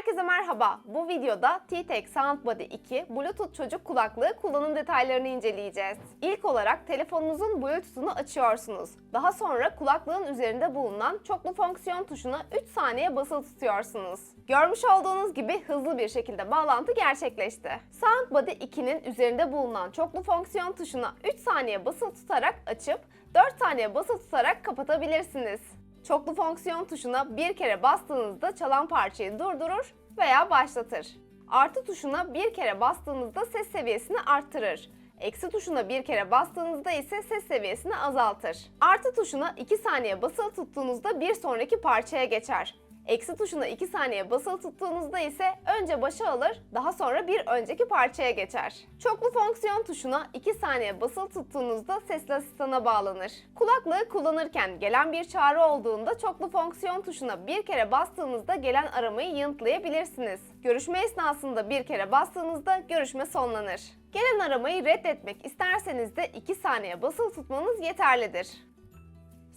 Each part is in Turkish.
Herkese merhaba. Bu videoda T-Tech Soundbody 2 Bluetooth çocuk kulaklığı kullanım detaylarını inceleyeceğiz. İlk olarak telefonunuzun Bluetooth'unu açıyorsunuz. Daha sonra kulaklığın üzerinde bulunan çoklu fonksiyon tuşuna 3 saniye basılı tutuyorsunuz. Görmüş olduğunuz gibi hızlı bir şekilde bağlantı gerçekleşti. Soundbody 2'nin üzerinde bulunan çoklu fonksiyon tuşuna 3 saniye basılı tutarak açıp 4 saniye basılı tutarak kapatabilirsiniz. Çoklu fonksiyon tuşuna bir kere bastığınızda çalan parçayı durdurur veya başlatır. Artı tuşuna bir kere bastığınızda ses seviyesini arttırır. Eksi tuşuna bir kere bastığınızda ise ses seviyesini azaltır. Artı tuşuna 2 saniye basılı tuttuğunuzda bir sonraki parçaya geçer. Eksi tuşuna 2 saniye basılı tuttuğunuzda ise önce başa alır, daha sonra bir önceki parçaya geçer. Çoklu fonksiyon tuşuna 2 saniye basılı tuttuğunuzda sesli asistana bağlanır. Kulaklığı kullanırken gelen bir çağrı olduğunda çoklu fonksiyon tuşuna bir kere bastığınızda gelen aramayı yanıtlayabilirsiniz. Görüşme esnasında bir kere bastığınızda görüşme sonlanır. Gelen aramayı reddetmek isterseniz de 2 saniye basılı tutmanız yeterlidir.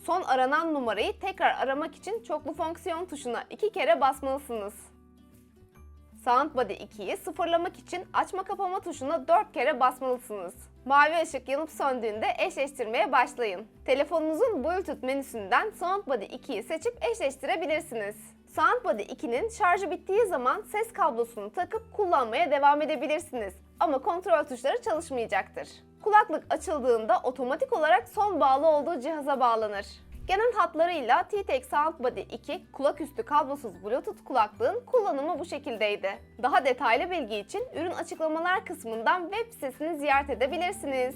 Son aranan numarayı tekrar aramak için çoklu fonksiyon tuşuna iki kere basmalısınız. Soundbody 2'yi sıfırlamak için açma kapama tuşuna 4 kere basmalısınız. Mavi ışık yanıp söndüğünde eşleştirmeye başlayın. Telefonunuzun Bluetooth menüsünden Soundbody 2'yi seçip eşleştirebilirsiniz. Soundbody 2'nin şarjı bittiği zaman ses kablosunu takıp kullanmaya devam edebilirsiniz. Ama kontrol tuşları çalışmayacaktır. Kulaklık açıldığında otomatik olarak son bağlı olduğu cihaza bağlanır. Genel hatlarıyla T-Tech Soundbody 2 kulaküstü kablosuz Bluetooth kulaklığın kullanımı bu şekildeydi. Daha detaylı bilgi için ürün açıklamalar kısmından web sitesini ziyaret edebilirsiniz.